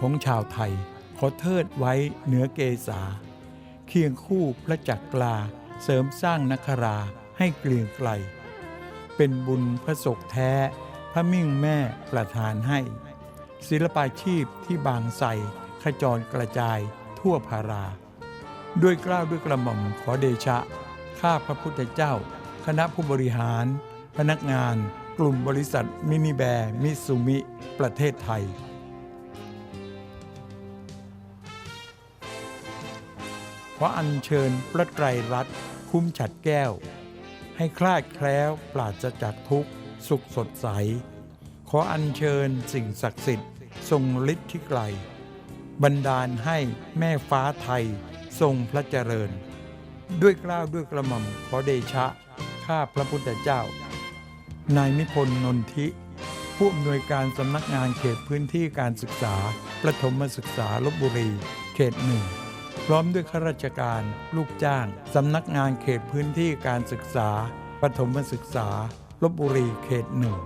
ของชาวไทย ขอเทิดไว้เหนือเกษา เคียงคู่พระจักรลาเสริมสร้างนักราให้เกลียงไกล เป็นบุญพระศกแท้ พระมิ่งแม่ประทานให้ ศิลปาชีพที่บางใสขจรกระจายทั่วภารา ด้วยเกล้าวด้วยกระหม่อมขอเดชะ ข้าพระพุทธเจ้า คณะผู้บริหาร พนักงาน กลุ่มบริษัทมินิแบร์มิซูมิ ประเทศไทย ขออัญเชิญพระไตรรัตน์คุ้มฉัดแก้ว ให้คลาดแคล้วปราศจากทุกข์ สุขสดใส ขออัญเชิญสิ่งศักดิ์สิทธิ์ ทรงฤทธิ์ที่ไกล บันดาลให้แม่ฟ้าไทยทรงพระเจริญ ด้วยกล้าวด้วยกระหม่อมขอเดชะ ข้าพระพุทธเจ้า นายนิพนธ์นนทิ ผู้อำนวยการสำนักงานเขตพื้นที่การศึกษา ประถมศึกษาลบบุรี เขตหนึ่ง พร้อมด้วยข้าราชการ ลูกจ้าง สำนักงานเขตพื้นที่การศึกษาประถมศึกษาลบบุรีเขตหนึ่ง